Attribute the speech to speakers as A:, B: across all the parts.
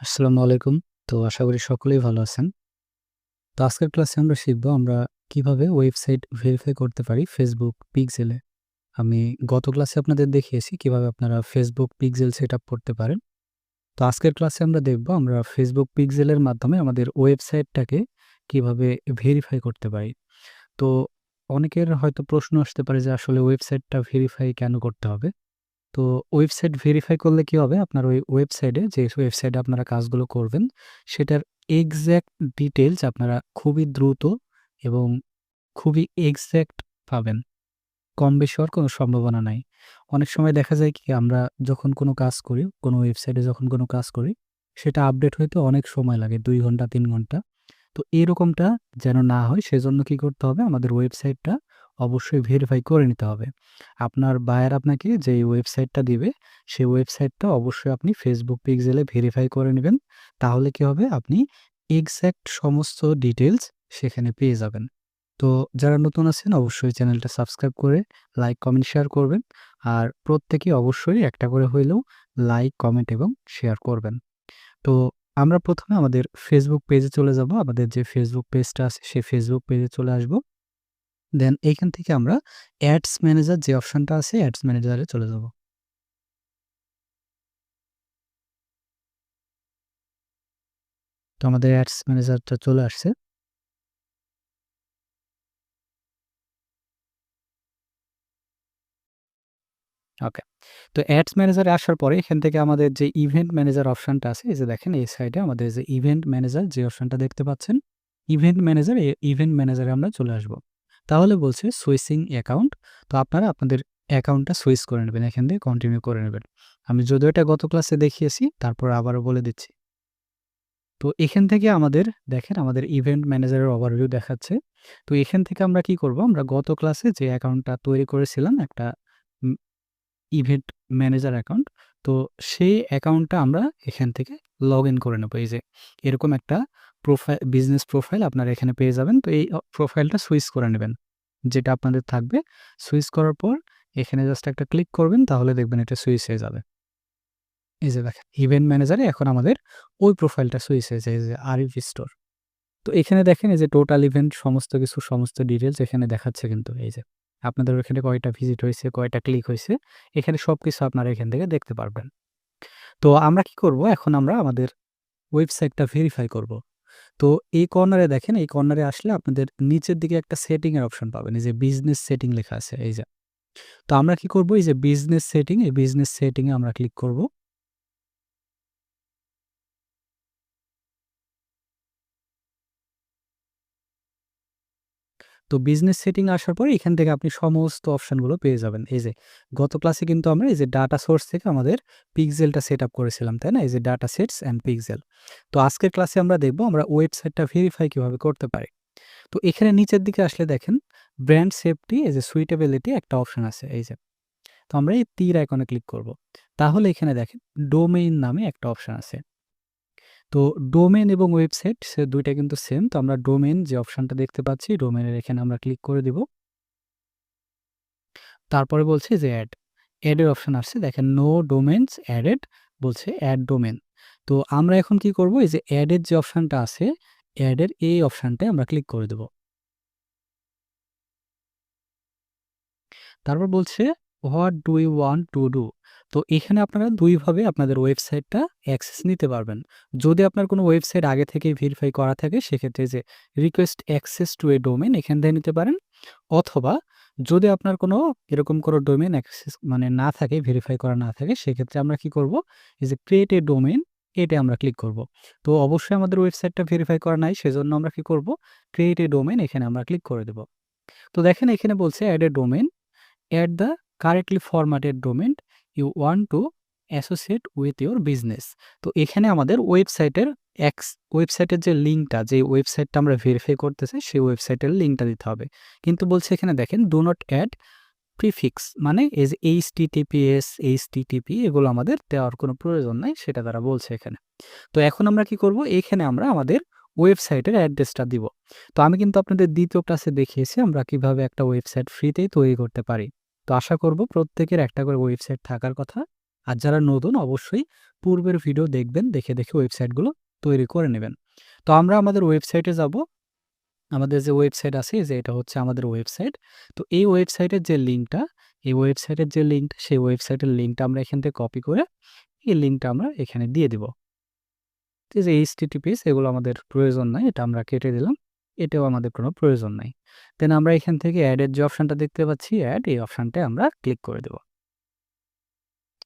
A: আসসালামু আলাইকুম। তো আশা করি সকলেই ভালো আছেন। তো আজকের ক্লাসে আমরা শিখব আমরা কীভাবে ওয়েবসাইট ভেরিফাই করতে পারি ফেসবুক পিকজেলে আমি গত ক্লাসে আপনাদের দেখিয়েছি কীভাবে আপনারা ফেসবুক পিকজেল সেট আপ করতে পারেন। তো আজকের ক্লাসে আমরা দেখব আমরা ফেসবুক পিকজেলের মাধ্যমে আমাদের ওয়েবসাইটটাকে কীভাবে ভেরিফাই করতে পারি। তো অনেকের হয়তো প্রশ্ন আসতে পারে যে আসলে ওয়েবসাইটটা ভেরিফাই কেন করতে হবে? তো ওয়েবসাইট ভেরিফাই করলে কি হবে? আপনার ওই ওয়েবসাইটে যে ওয়েবসাইটে আপনারা কাজগুলো করবেন, সেটার এক্স্যাক্ট ডিটেলস আপনারা খুবই দ্রুত এবং খুবই এক্স্যাক্ট পাবেন। কম বেশি হওয়ার কোনো সম্ভাবনা নাই। অনেক সময় দেখা যায় কি আমরা যখন কোনো কাজ করি, কোনো ওয়েবসাইটে যখন কোনো কাজ করি, সেটা আপডেট হইতে অনেক সময় লাগে দুই ঘণ্টা তিন ঘণ্টা। তো এরকমটা যেন না হয় সেজন্য কি করতে হবে? আমাদের ওয়েবসাইটটা অবশ্যই ভেরিফাই করে নিতে হবে। আপনার বায়ার আপনাকে যেই ওয়েবসাইটটা দিবে, সেই ওয়েবসাইটটা অবশ্যই আপনি Facebook পিক্সেলে ভেরিফাই করে নিবেন। তাহলে কি হবে? আপনি এক্সাক্ট সমস্ত ডিটেইলস সেখানে পেয়ে যাবেন। তো যারা নতুন আছেন অবশ্যই চ্যানেলটা সাবস্ক্রাইব করে লাইক, কমেন্ট, শেয়ার করবেন। আর প্রত্যেকেই অবশ্যই একটা করে হইলেও লাইক, কমেন্ট এবং শেয়ার করবেন। তো আমরা ১ম এ আমাদের Facebook পেজে চলে যাব। আমাদের যে Facebook পেজটা আছে সেই Facebook পেজে চলে আসব। দেন এইখান থেকে আমরা অ্যাডস ম্যানেজার যে অপশনটা আছে অ্যাডস ম্যানেজারে চলে যাব। তো আমাদের অ্যাডস ম্যানেজারটা চলে আসছে। ওকে। তো অ্যাডস ম্যানেজারে আসার পরে এখান থেকে আমাদের যে ইভেন্ট ম্যানেজার অপশনটা আছে, এই যে দেখেন এই সাইডে আমাদের যে ইভেন্ট ম্যানেজার যে অপশনটা দেখতে পাচ্ছেন, ইভেন্ট ম্যানেজার ইভেন্ট ম্যানেজারে আমরা চলে আসব। তাহলে বলছে সুইচিং অ্যাকাউন্ট। তো আপনারা আপনাদের অ্যাকাউন্টটা সুইচ করে নেবেন। এখান থেকে কন্টিনিউ করে নেবেন। আমি যদিও এটা গত ক্লাসে দেখিয়েছি, তারপর আবারও বলে দিচ্ছি। তো এখান থেকে আমাদের দেখেন আমাদের ইভেন্ট ম্যানেজারের ওভারভিউ দেখাচ্ছে। তো এখান থেকে আমরা কি করব? আমরা গত ক্লাসে যে অ্যাকাউন্টটা তৈরি করেছিলাম একটা ইভেন্ট ম্যানেজার অ্যাকাউন্ট। তো সেই অ্যাকাউন্টটা আমরা এখান থেকে লগ ইন করে নেব। এই যে এরকম একটা প্রোফাইল বিজনেস প্রোফাইল আপনারা এখানে পেয়ে যাবেন। তো এই প্রোফাইলটা সুইচ করে নেবেন। যেটা আপনাদের থাকবে। সুইচ করার পর এখানে জাস্ট একটা ক্লিক করবেন, তাহলে দেখবেন এটা সুইচ হয়ে যাবে। এই যে দেখেন ইভেন্ট ম্যানেজারে এখন আমাদের ওই প্রোফাইলটা সুইচ হয়েছে এই যে আরিফ স্টোর। তো এখানে দেখেন, এই যে টোটাল ইভেন্ট সমস্ত কিছু, সমস্ত ডিটেলস এখানে দেখাচ্ছে কিন্তু, এই যে। আপনাদের ওখানে কয়টা ভিজিট হয়েছে, কয়টা ক্লিক হয়েছে, এখানে সব কিছু আপনারা এখান থেকে দেখতে পারবেন। তো আমরা কি করব? এখন আমরা আমাদের ওয়েবসাইটটা ভেরিফাই করব। তো এই কর্নারে দেখেন এই কর্নারে আসলে আপনাদের নিচের দিকে একটা সেটিংয়ের অপশন পাবেন। এই যে বিজনেস সেটিং লেখা আছে এই যে। তো আমরা কি করব? এই যে বিজনেস সেটিং, এই বিজনেস সেটিংয়ে আমরা ক্লিক করব। তো বিজনেস সেটিং আসার পরে এখান থেকে আপনি সমস্ত অপশনগুলো পেয়ে যাবেন। এই যে গত ক্লাসে কিন্তু আমরা এই যে ডাটা সোর্স থেকে আমাদের পিক্সেলটা সেটআপ করেছিলাম, তাই না? এই যে ডাটা সেটস অ্যান্ড পিক্সেল। তো আজকের ক্লাসে আমরা দেখব আমরা ওয়েবসাইটটা ভেরিফাই কীভাবে করতে পারি। তো এখানে নিচের দিকে আসলে দেখেন ব্র্যান্ড সেফটি এই যে সুইটেবিলিটি একটা অপশান আছে এই যে। তো আমরা এই তীর আইকনে ক্লিক করব। তাহলে এখানে দেখেন ডোমেইন নামে একটা অপশান আছে। তো ডোমেন এবং ওয়েবসাইট সে দুইটা কিন্তু সেম। তো আমরা ডোমেন যে অপশনটা দেখতে পাচ্ছি ডোমেনের এখানে আমরা ক্লিক করে দিব। তারপরে বলছে যে অ্যাড অ্যাডের অপশন আসছে দেখেন নো ডোমেইনস অ্যাডেড বলছে অ্যাড ডোমেন তো আমরা এখন কি করব? এই যে অ্যাডের যে অপশানটা আছে, অ্যাডের এই অপশনটায় আমরা ক্লিক করে দেব। তারপর বলছে what do you want to do? তো এখানে আপনারা দুইভাবে আপনাদের ওয়েবসাইটটা অ্যাক্সেস নিতে পারবেন। যদি আপনার কোনো ওয়েবসাইট আগে থেকেই ভেরিফাই করা থাকে সেক্ষেত্রে যে request access to a domain এখান থেকে নিতে পারেন। অথবা যদি আপনার কোনো এরকম কোনো ডোমেন অ্যাক্সেস মানে না থাকে, ভেরিফাই করা না থাকে সেক্ষেত্রে আমরা কি করব? এই যে ক্রিয়েট এ ডোমেন এটা আমরা ক্লিক করব। তো অবশ্যই আমাদের ওয়েবসাইটটা ভেরিফাই করা নাই সেজন্য আমরা কি করব? ক্রিয়েট এ ডোমেন এখানে আমরা ক্লিক করে দেব। তো দেখেন এখানে বলছে add a domain add the correctly formatted domain you want to associate with your business. তো এখানে আমাদের ওয়েবসাইটের এক্স ওয়েবসাইটের যে লিঙ্কটা যে ওয়েবসাইটটা আমরা ভেরিফাই করতেছি সেই ওয়েবসাইটের লিঙ্কটা দিতে হবে। কিন্তু বলছে এখানে দেখেন ডো নট অ্যাড প্রিফিক্স মানে এই যে এইচটিটিপিএস, এইচটিটিপি এগুলো আমাদের দেওয়ার কোনো প্রয়োজন নাই সেটা তারা বলছে এখানে। তো এখন আমরা কি করব? এখানে আমরা আমাদের ওয়েবসাইটের অ্যাড্রেসটা দিব। তো আমি কিন্তু আপনাদের দ্বিতীয় ক্লাসে দেখিয়েছি আমরা কীভাবে একটা ওয়েবসাইট ফ্রিতেই তৈরি করতে পারি। তো আশা করব প্রত্যেকের একটা করে ওয়েবসাইট থাকার কথা। আর যারা নতুন অবশ্যই পূর্বের ভিডিও দেখবেন, দেখে, দেখে ওয়েবসাইটগুলো তৈরি করে নেবেন। তো আমরা আমাদের ওয়েবসাইটে যাব। আমাদের যে ওয়েবসাইট আছে যে এটা হচ্ছে আমাদের ওয়েবসাইট। তো এই ওয়েবসাইটের যে লিঙ্কটা, এই ওয়েবসাইটের যে লিঙ্কটা, সেই ওয়েবসাইটের লিঙ্কটা আমরা এখান থেকে কপি করে এই লিঙ্কটা আমরা এখানে দিয়ে দিব। যে এইচটিটিপিএস এগুলো আমাদের প্রয়োজন নাই। এটা আমরা কেটে দিলাম। এটাও আমাদের কোনো প্রয়োজন নাই। দেন আমরা এখান থেকে অ্যাডের যে অপশনটা দেখতে পাচ্ছি অ্যাড এই অপশনটায় আমরা ক্লিক করে দেব।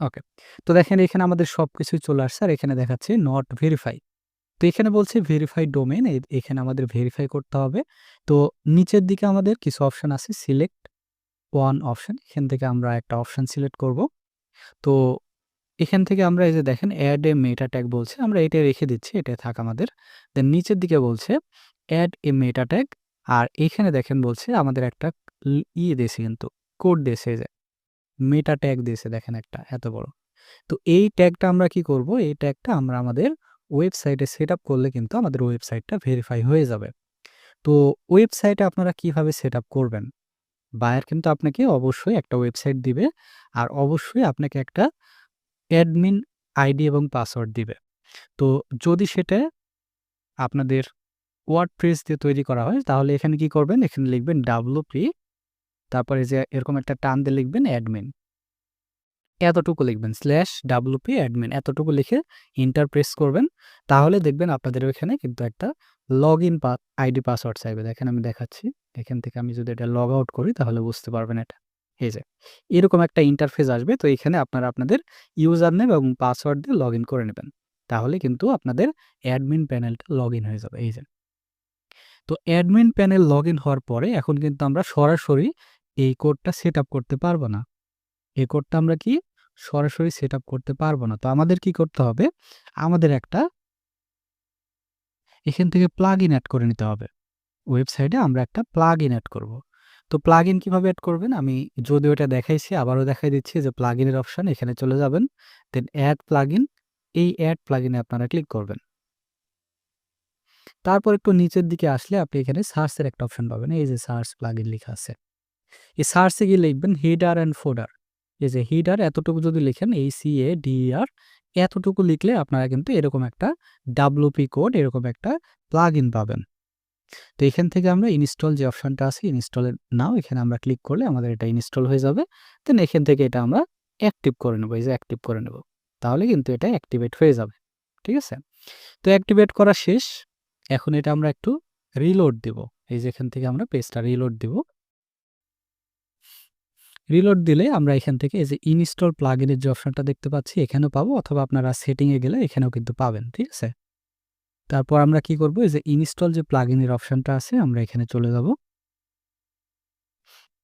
A: ওকে। তো দেখেন এখানে আমাদের সবকিছুই চলে আসছে, আর এখানে দেখাচ্ছে নট ভেরিফাই। তো এখানে বলছে ভেরিফাই ডোমেন এখানে আমাদের ভেরিফাই করতে হবে। তো নিচের দিকে আমাদের কিছু অপশন আছে সিলেক্ট ওয়ান অপশন। এখান থেকে আমরা একটা অপশন সিলেক্ট করব। তো এখান থেকে আমরা এই যে দেখেন অ্যাড এ মেটা ট্যাগ বলছে। আমরা এটা রেখে দিচ্ছি। এটা থাক আমাদের। দেন নিচের দিকে বলছে অ্যাড এ মেটা ট্যাগ আর এখানে দেখেন বলছে আমাদের একটা ইয়ে দিয়েছে কিন্তু কোড দিয়েছে যে মেটা ট্যাগ দিয়েছে দেখেন একটা, এত বড়। তো এই ট্যাগটা আমরা কি করব? এই ট্যাগটা আমরা আমাদের ওয়েবসাইটে সেটআপ করলে কিন্তু আমাদের ওয়েবসাইটটা ভেরিফাই হয়ে যাবে। তো ওয়েবসাইটে আপনারা কীভাবে সেটআপ করবেন? বায়ার কিন্তু আপনাকে অবশ্যই একটা ওয়েবসাইট দিবে। আর অবশ্যই আপনাকে একটা অ্যাডমিন আইডি এবং পাসওয়ার্ড দিবে। তো যদি সেটা আপনাদের ওয়ার্ডপ্রেস দিয়ে তৈরি করা হয় তাহলে এখানে কি করবেন? এখানে লিখবেন ডাব্লুপি তারপরে যে এরকম একটা টান দিয়ে লিখবেন অ্যাডমিন। এতটুকু লিখবেন স্ল্যাশ ডাব্লুপি অ্যাডমিন এতটুকু লিখে এন্টার প্রেস করবেন। তাহলে দেখবেন আপনাদের ওইখানে কিন্তু একটা লগইন পা আইডি পাসওয়ার্ড চাইবে। দেখেন আমি দেখাচ্ছি। এখান থেকে আমি যদি এটা লগ আউট করি, তাহলে বুঝতে পারবেন এটা। এই যে, এরকম একটা ইন্টারফেস আসবে। তো এখানে আপনারা আপনাদের ইউজার নেম এবং পাসওয়ার্ড দিয়ে লগইন করে নেবেন। তাহলে কিন্তু আপনাদের অ্যাডমিন প্যানেলটা লগইন হয়ে যাবে। এই যে। তো অ্যাডমিন প্যানেল লগইন হওয়ার পরে এখন কিন্তু আমরা সরাসরি এই কোডটা সেটআপ করতে পারব না। এই কোডটা আমরা কি সরাসরি সেটআপ করতে পারব না। তো আমাদের কি করতে হবে? আমাদের একটা এখান থেকে প্লাগইন এড করে নিতে হবে। ওয়েবসাইটে আমরা একটা প্লাগইন এড করব তো প্লাগইন কীভাবে অ্যাড করবেন? আমি যদিও এটা দেখাইছি, আবারও দেখাই দিচ্ছি যে প্লাগইনের অপশন এখানে চলে যাবেন। দেন এড প্লাগইন এই এড প্লাগইনে আপনারা ক্লিক করবেন। তারপর একটু নিচের দিকে আসলে আপনি এখানে সার্চ এর একটা অপশন পাবেন। এই যে সার্চ প্লাগইন লেখা আছে। এই সার্চে গিয়ে লিখবেন হেডার অ্যান্ড ফোডার এই যে হেডার এতটুকু যদি লিখেন এইচ-সি-এ-ডি-ই-আর এতটুকু লিখলে আপনারা কিন্তু এরকম একটা ডাব্লুপি কোড এরকম একটা প্লাগইন পাবেন। তো এখান থেকে আমরা ইনস্টল যে অপশনটা আছে ইনস্টলের নাও এখানে আমরা ক্লিক করলে আমাদের এটা ইনস্টল হয়ে যাবে। দেন এখান থেকে এটা আমরা অ্যাক্টিভ করে নেব। এই যে অ্যাক্টিভ করে নেব। তাহলে কিন্তু এটা অ্যাক্টিভেট হয়ে যাবে। ঠিক আছে? তো অ্যাক্টিভেট করা শেষ। এখন এটা আমরা একটু রিলোড দিব। এই যে এখান থেকে আমরা পেজটা রিলোড দিব। রিলোড দিলে আমরা এখান থেকে এই যে ইনস্টল প্লাগইনের যে অপশনটা দেখতে পাচ্ছি, এখানেও পাবো অথবা আপনারা সেটিং এ গেলে এখানেও কিন্তু পাবেন। ঠিক আছে? তারপর আমরা কি করব? এই যে ইনস্টল যে প্লাগইনের অপশনটা আছে, আমরা এখানে চলে যাব।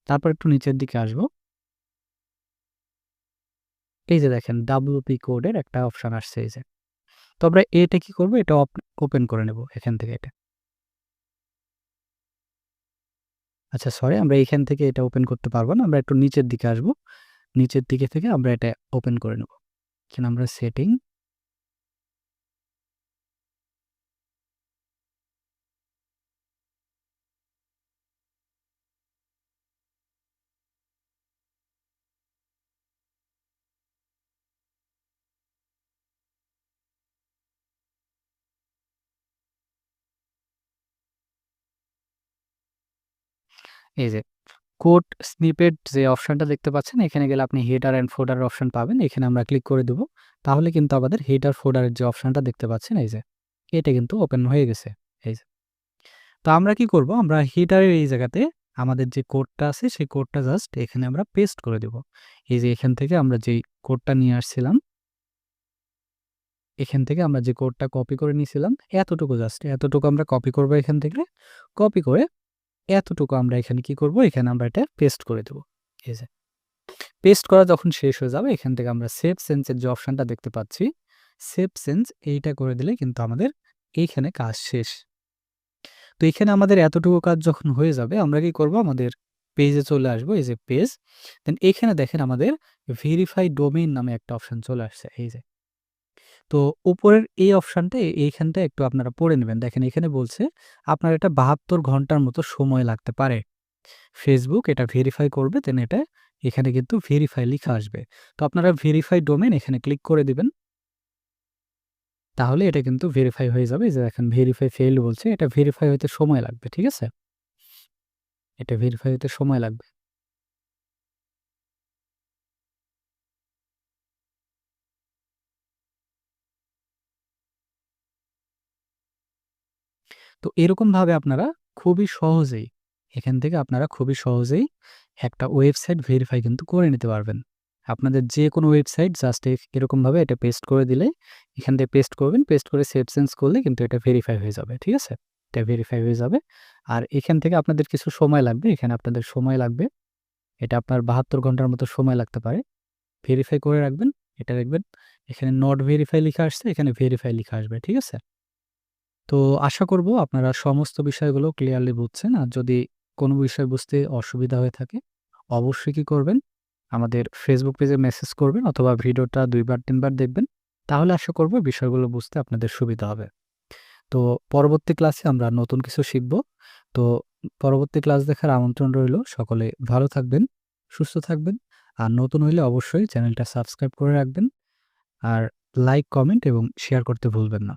A: তারপর একটু নিচের দিকে আসব। এই যে দেখেন ডাব্লুপি কোডের একটা অপশন আসছে, এই যে। তো আমরা এটা কি করব? এটা ওপেন করে নেব এখান থেকে এটা। আচ্ছা সরি আমরা এখান থেকে এটা ওপেন করতে পারব না। আমরা একটু নিচের দিকে আসব। নিচের দিকে থেকে আমরা এটা ওপেন করে নেব। এখানে আমরা সেটিং এই যে কোড স্নিপেট যে অপশনটা দেখতে পাচ্ছেন, এখানে গেলে আপনি হেডার অ্যান্ড ফোল্ডার অপশন পাবেন। এখানে আমরা ক্লিক করে দেবো তাহলে কিন্তু আমাদের হেডার ফোল্ডারের যে অপশনটা দেখতে পাচ্ছেন, এই যে এটা কিন্তু ওপেন হয়ে গেছে। এই যে। তো আমরা কি করব? আমরা হেডারের এই জায়গাতে আমাদের যে কোডটা আছে, সেই কোডটা জাস্ট এখানে আমরা পেস্ট করে দেব। এই যে এখান থেকে আমরা যেই কোডটা নিয়ে আসছিলাম, এখান থেকে আমরা যে কোডটা কপি করে নিয়েছিলাম, এতটুকু জাস্ট এতটুকু আমরা কপি করব এখান থেকে। কপি করে এতটুকু আমরা এখানে কি করব? এখানে আমরা এটা পেস্ট করে দেবো এই যে। পেস্ট করা যখন শেষ হয়ে যাবে এখান থেকে আমরা সেভ সেন্সের যে অপশনটা দেখতে পাচ্ছি, সেভ সেন্স এইটা করে দিলে কিন্তু আমাদের এইখানে কাজ শেষ। তো এখানে আমাদের এতটুকু কাজ যখন হয়ে যাবে আমরা কি করব? আমাদের পেজে চলে আসব এই যে পেজ। দেন এখানে দেখেন আমাদের ভেরিফাই ডোমেইন নামে একটা অপশন চলে আসছে। এই যে। তো উপরের এই অপশনটা এইখানটা একটু আপনারা পড়ে নেবেন। দেখেন এখানে বলছে, আপনার এটা ৭২ ঘণ্টার মতো সময় লাগতে পারে। ফেসবুক এটা ভেরিফাই করবে দেন এটা এখানে কিন্তু ভেরিফাই লিখা আসবে। তো আপনারা ভেরিফাই ডোমেন এখানে ক্লিক করে দিবেন। তাহলে এটা কিন্তু ভেরিফাই হয়ে যাবে। যে দেখেন ভেরিফাই ফেইল্ড বলছে। এটা ভেরিফাই হইতে সময় লাগবে। ঠিক আছে? এটা ভেরিফাই হইতে সময় লাগবে। তো এরকমভাবে আপনারা খুবই সহজেই এখান থেকে আপনারা খুবই সহজেই একটা ওয়েবসাইট ভেরিফাই কিন্তু করে নিতে পারবেন। আপনাদের যে কোনো ওয়েবসাইট জাস্ট এরকমভাবে এটা পেস্ট করে দিলে এখান থেকে পেস্ট করবেন। পেস্ট করে সেভ চেঞ্জ করলে কিন্তু এটা ভেরিফাই হয়ে যাবে। ঠিক আছে? এটা ভেরিফাই হয়ে যাবে। আর এখান থেকে আপনাদের কিছু সময় লাগবে। এখানে আপনাদের সময় লাগবে। এটা আপনার ৭২ ঘণ্টার মতো সময় লাগতে পারে। ভেরিফাই করে রাখবেন। এটা দেখবেন এখানে নট ভেরিফাই লিখা আসছে, এখানে ভেরিফাই লিখা আসবে। ঠিক আছে? তো আশা করব আপনারা সমস্ত বিষয়গুলো ক্লিয়ারলি বুঝছেন। আর যদি কোনো বিষয় বুঝতে অসুবিধা হয়ে থাকে অবশ্যই কি করবেন? আমাদের ফেসবুক পেজে মেসেজ করবেন অথবা ভিডিওটা দুইবার তিনবার দেখবেন। তাহলে আশা করব বিষয়গুলো বুঝতে আপনাদের সুবিধা হবে। তো পরবর্তী ক্লাসে আমরা নতুন কিছু শিখব। তো পরবর্তী ক্লাস দেখার আমন্ত্রণ রইল। সকলে ভালো থাকবেন, সুস্থ থাকবেন। আর নতুন হইলে অবশ্যই চ্যানেলটা সাবস্ক্রাইব করে রাখবেন। আর লাইক, কমেন্ট এবং শেয়ার করতে ভুলবেন না।